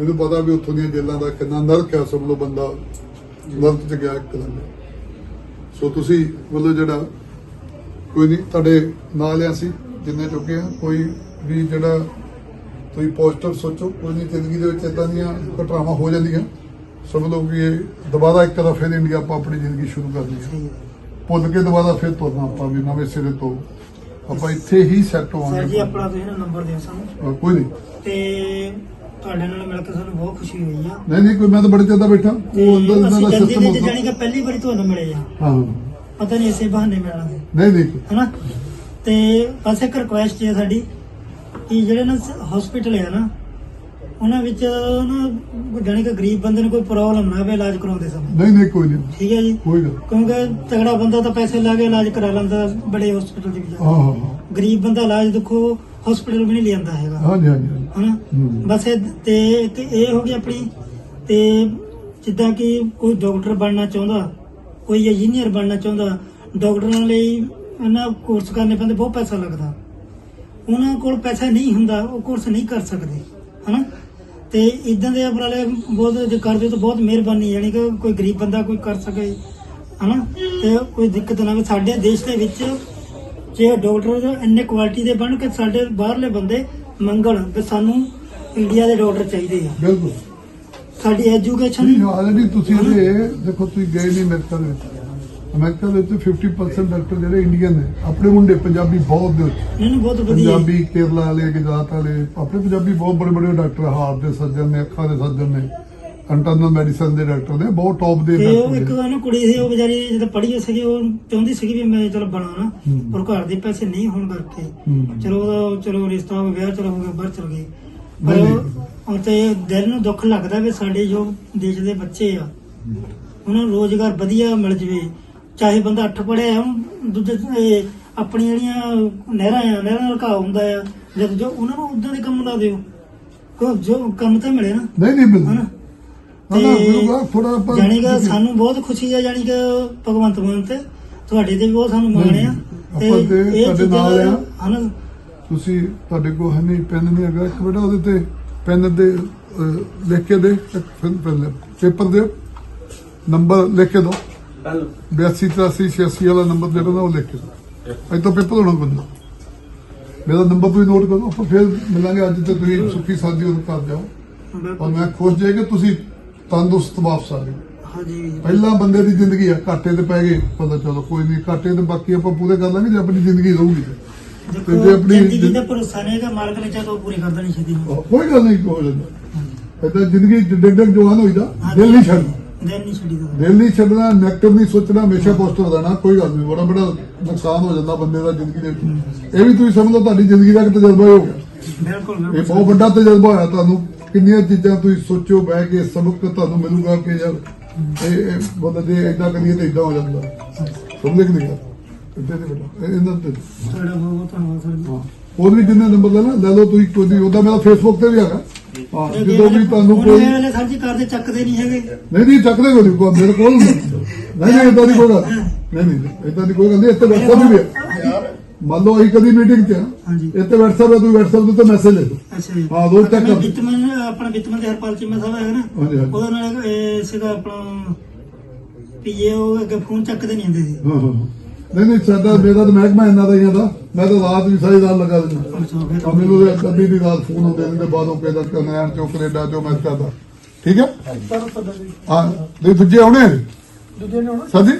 ਮੈਨੂੰ ਪਤਾ ਵੀ ਉੱਥੋਂ ਦੀਆਂ ਜੇਲ੍ਹਾਂ ਦਾ ਕਿੰਨਾ ਨਰਕ ਹੈ ਸਭ ਲੋ ਬੰਦਾ ਨਰਕ ਚ ਗਿਆ ਇੱਕਦਮ ਸੋ ਤੁਸੀਂ ਮਤਲਬ ਜਿਹੜਾ ਕੋਈ ਨਹੀਂ ਤੁਹਾਡੇ ਨਾਲ ਆ ਸੀ ਜਿੰਨੇ ਚੁੱਕੇ ਆ ਕੋਈ ਵੀ ਜਿਹੜਾ ਤੁਸੀਂ ਪੋਜ਼ਿਟਿਵ ਸੋਚੋ ਕੋਈ ਨਹੀਂ ਜ਼ਿੰਦਗੀ ਦੇ ਵਿੱਚ ਇਦਾਂ ਦੀਆਂ ਘਟਨਾਵਾਂ ਹੋ ਜਾਂਦੀਆਂ। ਸਮਝ ਲਓ ਕਿ ਇਹ ਦੁਬਾਰਾ ਇੱਕ ਵਾਰ ਫਿਰ ਇੰਡੀਆ ਆਪਾਂ ਆਪਣੀ ਜ਼ਿੰਦਗੀ ਸ਼ੁਰੂ ਕਰਨੀ ਹੈ ਭੁੱਲ ਕੇ ਦੁਬਾਰਾ ਫਿਰ ਤੁਰਨਾ ਆਪਾਂ ਵੀ ਨਵੇਂ ਸਿਰੇ ਤੋਂ। ਆਪਾਂ ਇੱਥੇ ਹੀ ਸੈੱਟ ਸਰ ਜੀ ਹੋਵਾਂਗੇ ਆਪਣਾ ਤੁਸੀਂ ਨਾ ਨੰਬਰ ਦਿਓ ਸਾਨੂੰ। ਕੋਈ ਨਹੀਂ। ਤੇ ਤੁਹਾਡੇ ਨਾਲ ਮਿਲ ਕੇ ਸਾਨੂੰ ਬਹੁਤ ਖੁਸ਼ੀ ਹੋਈ ਆ। ਨਹੀਂ ਨਹੀਂ ਕੋਈ ਮੈਂ ਤਾਂ ਬੜੇ ਚਿਰ ਦਾ ਬੈਠਾ। ਉਹ ਅੰਦਰ ਦਾ ਸਿਸਟਮ ਵਿੱਚ ਜਾਣੀ ਕਿ ਪਹਿਲੀ ਵਾਰੀ ਤੁਹਾਨੂੰ ਮਿਲੇ ਆ। ਹਾਂ। ਪਤਾ ਨਹੀਂ ਇਸੇ ਬਹਾਨੇ ਮਿਲਣਾ ਸੀ ਨਹੀਂ ਨਹੀਂ। ਹਨਾ? ਤੇ ਬਸ ਇੱਕ ਰਿਕੁਐਸਟ ਹੈ ਸਾਡੀ ਕਿ ਜਿਹੜੇ ਨਾ ਹਸਪੀਟਲ ਹੈ ਨਾ ਉਹਨਾਂ ਵਿੱਚ ਨਾ ਜਾਣੀ ਕਿ ਗਰੀਬ ਬੰਦੇ ਨੂੰ ਕੋਈ ਪ੍ਰੋਬਲਮ ਨਾ ਆਵੇ ਇਲਾਜ ਕਰਾਉਂਦੇ ਸਮੇਂ। ਨਹੀਂ ਨਹੀਂ ਕੋਈ ਨਹੀਂ। ਠੀਕ ਹੈ ਜੀ? ਕੋਈ ਗੱਲ ਕਿਉਂਕਿ ਤਗੜਾ ਬੰਦਾ ਤਾਂ ਪੈਸੇ ਲਾ ਕੇ ਇਲਾਜ ਕਰਾ ਲੈਂਦਾ ਬੜੇ ਹਸਪੀਟਲ ਦੇ ਵਿੱਚ ਹਾਂ ਹਾਂ ਹਾਂ। ਗਰੀਬ ਬੰਦਾ ਇਲਾਜ ਦੇਖੋ ਹਸਪੀਟਲ ਵੀ ਨਹੀਂ ਲਿਆਂਦਾ ਹੈਗਾ। ਹਾਂਜੀ ਹਾਂਜੀ ਹਾਂਜੀ। ਹਨਾ? ਹੂੰ। ਬਸ ਇਹ ਤੇ ਇੱਕ ਇਹ ਹੋ ਗਈ ਆਪਣੀ ਤੇ ਜਿੱਦਾਂ ਕਿ ਕੋਈ ਡਾਕਟਰ ਬਣਨਾ ਚਾਹੁੰਦਾ ਕੋਈ ਇੰਜੀਨੀਅਰ ਬਣਨਾ ਚਾਹੁੰਦਾ ਡਾਕਟਰਾਂ ਲਈ ਇਹਨਾਂ ਕੋਰਸ ਕਰਨੇ ਪੈਂਦੇ ਬਹੁਤ ਪੈਸਾ ਲੱਗਦਾ। ਉਹਨਾਂ ਕੋਲ ਪੈਸਾ ਨਹੀਂ ਹੁੰਦਾ ਉਹ ਕੋਰਸ ਨਹੀਂ ਕਰ ਸਕਦੇ। ਹਨਾ? ਤੇ ਇਦਾਂ ਦੇ ਉਪਰਾਲੇ ਬਹੁਤ ਜੇ ਕਰਦੇ ਤਾਂ ਬਹੁਤ ਮਿਹਰਬਾਨੀ ਯਾਨੀ ਕਿ ਕੋਈ ਗਰੀਬ ਬੰਦਾ ਕੋਈ ਕਰ ਸਕੇ ਹਨਾ? ਤੇ ਕੋਈ ਦਿੱਕਤ ਨਾ ਆਵੇ। ਸਾਡੇ ਦੇਸ਼ ਦੇ ਵਿੱਚ ਜੇ ਡਾਕਟਰ ਇੰਨੇ ਕੁਆਲਿਟੀ ਦੇ ਬਣ ਕੇ ਸਾਡੇ ਬਾਹਰਲੇ ਬੰਦੇ ਮੰਗਣ ਕਿ ਸਾਨੂੰ ਇੰਡੀਆ ਦੇ ਡਾਕਟਰ ਚਾਹੀਦੇ ਆ। ਬਿਲਕੁਲ। ਸਾਡੀ ਐਜੂਕੇਸ਼ਨ ਨਹੀਂ ਤੁਸੀਂ ਇਹ ਦੇਖੋ ਤੁਸੀਂ ਗਏ ਨਹੀਂ ਦੇ ਵਿੱਚ ਅਮਰੀਕਾ ਦੇ ਵਿੱਚ 50% ਡਾਕਟਰ ਜਿਹੜੇ ਇੰਡੀਅਨ ਨੇ ਆਪਣੇ ਮੁੰਡੇ ਪੰਜਾਬੀ ਬਹੁਤ ਦੇ ਨਹੀਂ ਬਹੁਤ ਵਧੀਆ ਪੰਜਾਬੀ ਕੇਰਲਾ ਵਾਲੇ ਗੁਜਰਾਤ ਵਾਲੇ ਆਪਣੇ ਪੰਜਾਬੀ ਬਹੁਤ ਬੜੇ ਬੜੇ ਡਾਕਟਰ ਹਾਰਟ ਦੇ ਸਰਜਨ ਨੇ ਅੱਖਾਂ ਦੇ ਸਰਜਨ ਨੇ ਇੰਟਰਨਲ ਮੈਡੀਸਨ ਦੇ ਡਾਕਟਰ ਨੇ ਬਹੁਤ ਟੌਪ ਦੇ ਤੇ ਉਹ ਇੱਕ ਡਾਕਟਰ ਨੇ ਉਹ ਨਾ ਕੁੜੀ ਸੀ ਉਹ ਵਿਚਾਰੀ ਜਦੋਂ ਪੜ੍ਹੀ ਸੀਗੀ ਉਹ ਚਾਹੁੰਦੀ ਸੀਗੀ ਵੀ ਮੈਂ ਚਲ ਬਣਾ ਨਾ। ਪਰ ਘਰ ਦੇ ਪੈਸੇ ਨਹੀਂ ਹੋਣ ਕਰਕੇ। ਚਲੋ ਉਹਦਾ ਚਲੋ ਰਿਸ਼ਤਾ ਹੋ ਗਿਆ ਚਲੋ ਹੋ ਗਿਆ ਬਾਹਰ ਚਲ ਗਈ। ਪਰ ਉਹ ਤੇ ਦਿਲ ਨੂੰ ਦੁੱਖ ਲੱਗਦਾ ਵੀ ਸਾਡੇ ਜੋ ਦੇਸ਼ ਦੇ ਬੱਚੇ ਆ ਉਹਨਾਂ ਨੂੰ ਰੋਜ਼ਗਾਰ ਵਧੀਆ ਮਿਲ ਜਵੇ ਚਾਹੇ ਬੰਦਾ ਅੱਠ ਪੜਿਆ ਦੂਜੇ ਇਹ ਆਪਣੀਆਂ ਜਿਹੜੀਆਂ ਨਹਿਰਾਂ ਆ ਨਹਿਰਾਂ ਨਾਲ ਘਾਹ ਹੁੰਦਾ ਆ ਜਦ ਜੋ ਉਹਨਾਂ ਨੂੰ ਉਦਾਂ ਦੇ ਕੰਮ ਲਾ ਦਿਓ। ਕੋ ਜੋ ਕੰਮ ਤਾਂ ਮਿਲੇ ਨਾ। ਨਹੀਂ ਨਹੀਂ ਬਿਲਕੁਲ ਹਨਾ? ਨਾ ਜਾਣੀ ਕਿ ਸਾਨੂੰ ਬਹੁਤ ਖੁਸ਼ੀ ਆ ਜਾਣੀ ਕਿ ਭਗਵੰਤ ਮਾਨ ਤੇ ਤੁਹਾਡੇ ਤੇ ਵੀ ਬਹੁਤ ਸਾਨੂੰ ਮਾਣ ਆ। ਤੇ ਤੁਹਾਡੇ ਨਾਲ ਦਾ- ਆ। ਹਨਾ? ਤੁਸੀਂ ਤੁਹਾਡੇ ਕੋਲ ਹੈ ਨਹੀਂ ਪੈਨ ਨਹੀਂ ਹੈਗਾ ਇੱਕ ਬੇਟਾ ਉਹਦੇ ਤੇ ਪੈਨ ਦੇ ਲਿਖ ਕੇ ਦੇ ਪੇਪਰ ਦੇ ਨੰਬਰ ਲਿਖ ਕੇ ਦਿਓ। 82 83 86 ਵਾਲਾ ਨੰਬਰ ਜਿਹੜਾ ਨਾ ਉਹ ਲਿਖ ਕੇ ਦਿਓ। ਅੱਜ ਤੋਂ ਪੇਪਰ ਹੋਣਾ ਕੋਈ ਮੇਰਾ ਨੰਬਰ ਤੁਸੀਂ ਨੋਟ ਕਰੋ ਆਪਾਂ ਫਿਰ ਮਿਲਾਂਗੇ ਅੱਜ ਤੇ ਤੁਸੀਂ ਸੁੱਖੀ ਸਾਦੀ ਉਹ ਕਰ ਜਾਓ। ਔਰ ਮੈਂ ਖੁਸ਼ ਜੇ ਕਿ ਤੁਸੀਂ ਤੰਦਰੁਸਤ ਵਾਪਸ ਆ ਗਏ। ਹਾਂਜੀ। ਪਹਿਲਾਂ ਬੰਦੇ ਦੀ ਜ਼ਿੰਦਗੀ ਆ ਘਾਟੇ ਤੇ ਪੈ ਗਏ ਪਤਾ ਚਲੋ ਕੋਈ ਨਹੀਂ ਘਾਟੇ ਤੇ ਬਾਕੀ ਆਪਾਂ ਪੂਰੇ ਕਰ ਲਾਂਗੇ ਜੇ ਆਪਣੀ ਜ਼ਿੰਦਗੀ ਰਹੂਗੀ ਤੇ। ਜੇ ਆਪਣੀ ਜ਼ਿੰਦਗੀ ਦਾ ਭਰੋਸਾ ਨਹੀਂ ਹੈਗਾ ਮਾਲਕ ਨੇ ਚਾਹ ਤਾਂ ਉਹ ਪੂਰੀ ਕਰਦਾ ਨਹੀਂ ਛੇਤੀ। ਕੋਈ ਗੱਲ ਨਹੀਂ ਇਦਾਂ ਜ਼ਿੰਦਗੀ ਡਿੱਗ ਡਿੱਗ ਜਵਾਨ ਹੋਈਦਾ ਦਿਲ ਨਹੀਂ ਛੱਡਣਾ। ਦਿਨ ਨਹੀਂ ਛੱਡੀਦਾ। ਦਿਲ ਨਹੀਂ ਛੱਡਣਾ ਨੈਗੇਟਿਵ ਨਹੀਂ ਸੋਚਣਾ ਹਮੇਸ਼ਾ ਪੋਜ਼ਿਟਿਵ ਰਹਿਣਾ ਕੋਈ ਗੱਲ ਨਹੀਂ ਬੜਾ ਬੜਾ ਨੁਕਸਾਨ ਹੋ ਜਾਂਦਾ ਬੰਦੇ ਦਾ ਜ਼ਿੰਦਗੀ ਦੇ ਵਿੱਚ। ਇਹ ਵੀ ਤੁਸੀਂ ਸਮਝ ਤੁਹਾਡੀ ਜ਼ਿੰਦਗੀ ਦਾ ਇੱਕ ਤਜਰਬਾ ਹੀ ਹੋ ਗਿਆ। ਬਿਲਕੁਲ ਇਹ ਬਿਲਕੁਲ। ਬਹੁਤ ਵੱਡਾ ਤਜਰਬਾ ਹੋਇਆ ਤੁਹਾਨੂੰ। ਕਿੰਨੀਆਂ ਚੀਜ਼ਾਂ ਤੁਸੀਂ ਸੋਚੋ ਬਹਿ ਕੇ ਸਬਕ ਤੁਹਾਨੂੰ ਮਿਲੂਗਾ ਕਿ ਯਾਰ ਇਹ ਇਹ ਬੰਦਾ ਜੇ ਇਦਾਂ ਕਰੀਏ ਤਾਂ ਇਦਾਂ ਹੋ ਜਾਂਦਾ। ਸਮਝ ਨਹੀਂ ਗਿਆ ਇੱਦਾਂ ਨਹੀਂ ਬੇਟਾ ਇਹ- ਇਹਨਾਂ ਤੇ। ਤੁਹਾਡਾ ਬਹੁਤ ਬਹੁਤ ਧੰਨਵਾਦ ਸਰ ਹੋਰ ਵੀ ਜਿੰਨੇ ਨੰਬਰ ਲੈ ਲਓ ਤੁਸੀਂ ਕੋਈ ਉਹਦਾ ਮੇਰਾ ਫੇਸਬੁੱਕ ਤੇ ਵੀ ਹੈਗਾ। ਹਾਂ ਜਦੋਂ ਵੀ ਤੁਹਾਨੂੰ ਹੁਣ ਕੋਈ ਇਹ ਵਾਲੇ ਸਰ ਜੀ ਕਰਦੇ ਚੱਕਦੇ ਨਹੀਂ ਹੈਗੇ। ਨਹੀਂ ਨਹੀਂ ਚੱਕਦੇ ਕੋਈ ਨਹੀਂ, ਮੇਰੇ ਕੋਲ ਨਹੀਂ। ਨਹੀਂ ਨਹੀਂ ਇਦਾਂ ਦੀ ਕੋਈ ਗੱਲ ਨਹੀਂ ਨਹੀਂ ਇਦਾਂ ਦੀ ਕੋਈ ਗੱਲ ਨਹੀਂ ਇੱਥੇ WhatsApp ਵੀ ਹੈ ਮੰਨ ਲਓ ਅਸੀਂ ਕਦੀ ਮੀਟਿੰਗ 'ਚ ਆ ਹਾਂਜੀ। ਇੱਥੇ WhatsApp ਹੈ ਤੁਸੀਂ WhatsApp ਦੇ ਉੱਤੇ ਮੈਸੇਜ ਲੈ ਦਿਓ ਅੱਛਾ ਜੀ। ਹਾਂ, check ਕਰ- ਬਿਤਮਨ ਆਪਣਾ ਬਿਤਮਨ ਦੇ ਹਰਪਾਲ ਚੀਮਾ ਸਾਹਿਬ ਹੈਗਾ ਨਾ। ਹਾਂਜੀ, ਹਾਂਜੀ। ਉਹਦੇ ਨਾਲ ਇਹ ਸੀਗਾ ਆਪਣਾ ਪੀਏ ਉਹ ਅੱਗੇ ਫੋਨ ਚੱਕਦੇ ਨਹੀਂ ਹੁੰਦੇ ਸੀ। ਹਾਂ ਹਾਂ। ਨਹੀਂ ਨਹੀਂ ਸਾਡਾ ਮੇਰਾ ਤਾਂ ਮਹਿਕਮਾ ਇੰਨਾ ਦਾ ਹੀ ਆਦਾ ਮੈਂ ਤਾਂ ਰਾਤ ਵੀ ਸਾਰੀ ਰਾਤ ਲੱਗਾ ਦਿੰਦਾ ਮੈਨੂੰ ਤੇ ਅੱਧੀ ਦੀ ਰਾਤ ਫੋਨ ਹੁੰਦੇ ਨੇ ਤੇ ਬਾਅਦੋਂ ਕਿਹਦਾ ਕਨੈਣ ਚੋਂ ਕੈਨੇਡਾ ਚੋਂ ਮੈਂ ਕਰਦਾ। ਠੀਕ ਹੈ? ਹਾਂ ਨਹੀਂ ਦੂਜੇ ਆਉਣੇ? ਦੂਜੇ ਨੇ ਆਉਣਾ? ਜੀ